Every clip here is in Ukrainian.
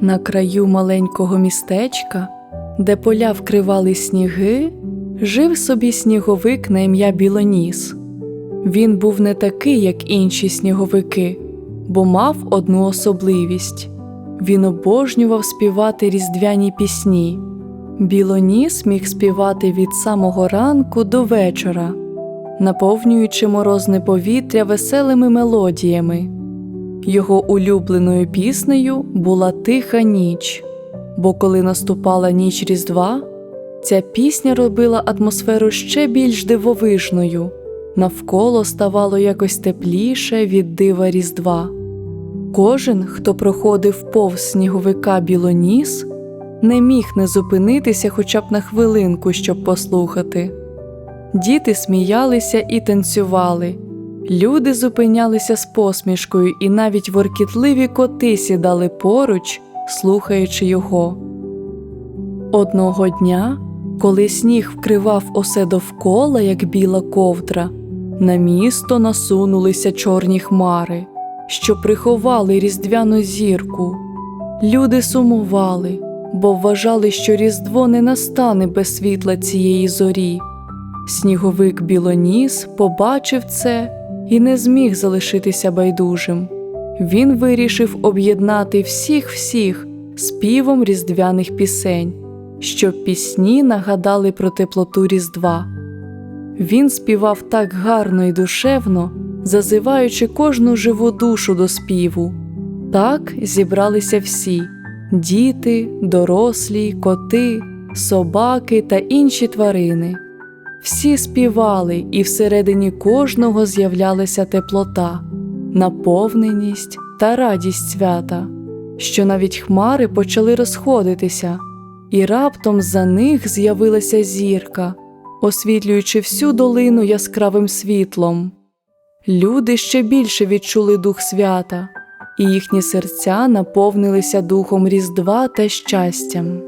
На краю маленького містечка, де поля вкривали сніги, жив собі сніговик на ім'я Білоніс. Він був не такий, як інші сніговики, бо мав одну особливість він обожнював співати різдвяні пісні. Білоніс міг співати від самого ранку до вечора, наповнюючи морозне повітря веселими мелодіями. Його улюбленою піснею була Тиха ніч, бо коли наступала ніч Різдва, ця пісня робила атмосферу ще більш дивовижною, навколо ставало якось тепліше від дива Різдва. Кожен, хто проходив повз сніговика Білоніс, не міг не зупинитися хоча б на хвилинку, щоб послухати. Діти сміялися і танцювали. Люди зупинялися з посмішкою, і навіть воркітливі коти сідали поруч, слухаючи його. Одного дня, коли сніг вкривав усе довкола, як біла ковдра, на місто насунулися чорні хмари, що приховали різдвяну зірку. Люди сумували, бо вважали, що Різдво не настане без світла цієї зорі. Сніговик Білоніс побачив це і не зміг залишитися байдужим. Він вирішив об'єднати всіх всіх співом різдвяних пісень, щоб пісні нагадали про теплоту Різдва. Він співав так гарно і душевно, зазиваючи кожну живу душу до співу. Так зібралися всі діти, дорослі, коти, собаки та інші тварини. Всі співали, і всередині кожного з'являлася теплота, наповненість та радість свята, що навіть хмари почали розходитися, і раптом за них з'явилася зірка, освітлюючи всю долину яскравим світлом. Люди ще більше відчули дух свята, і їхні серця наповнилися духом Різдва та щастям.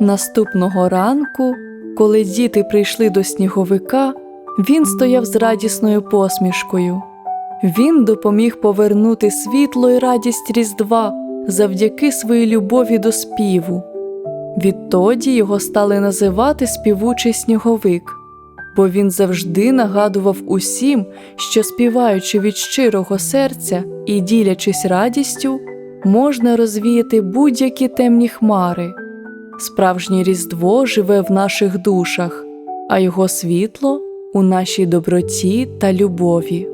Наступного ранку, коли діти прийшли до сніговика, він стояв з радісною посмішкою. Він допоміг повернути світло і радість Різдва завдяки своїй любові до співу. Відтоді його стали називати співучий сніговик, бо він завжди нагадував усім, що співаючи від щирого серця і ділячись радістю, можна розвіяти будь-які темні хмари. Справжнє Різдво живе в наших душах, а його світло у нашій доброті та любові.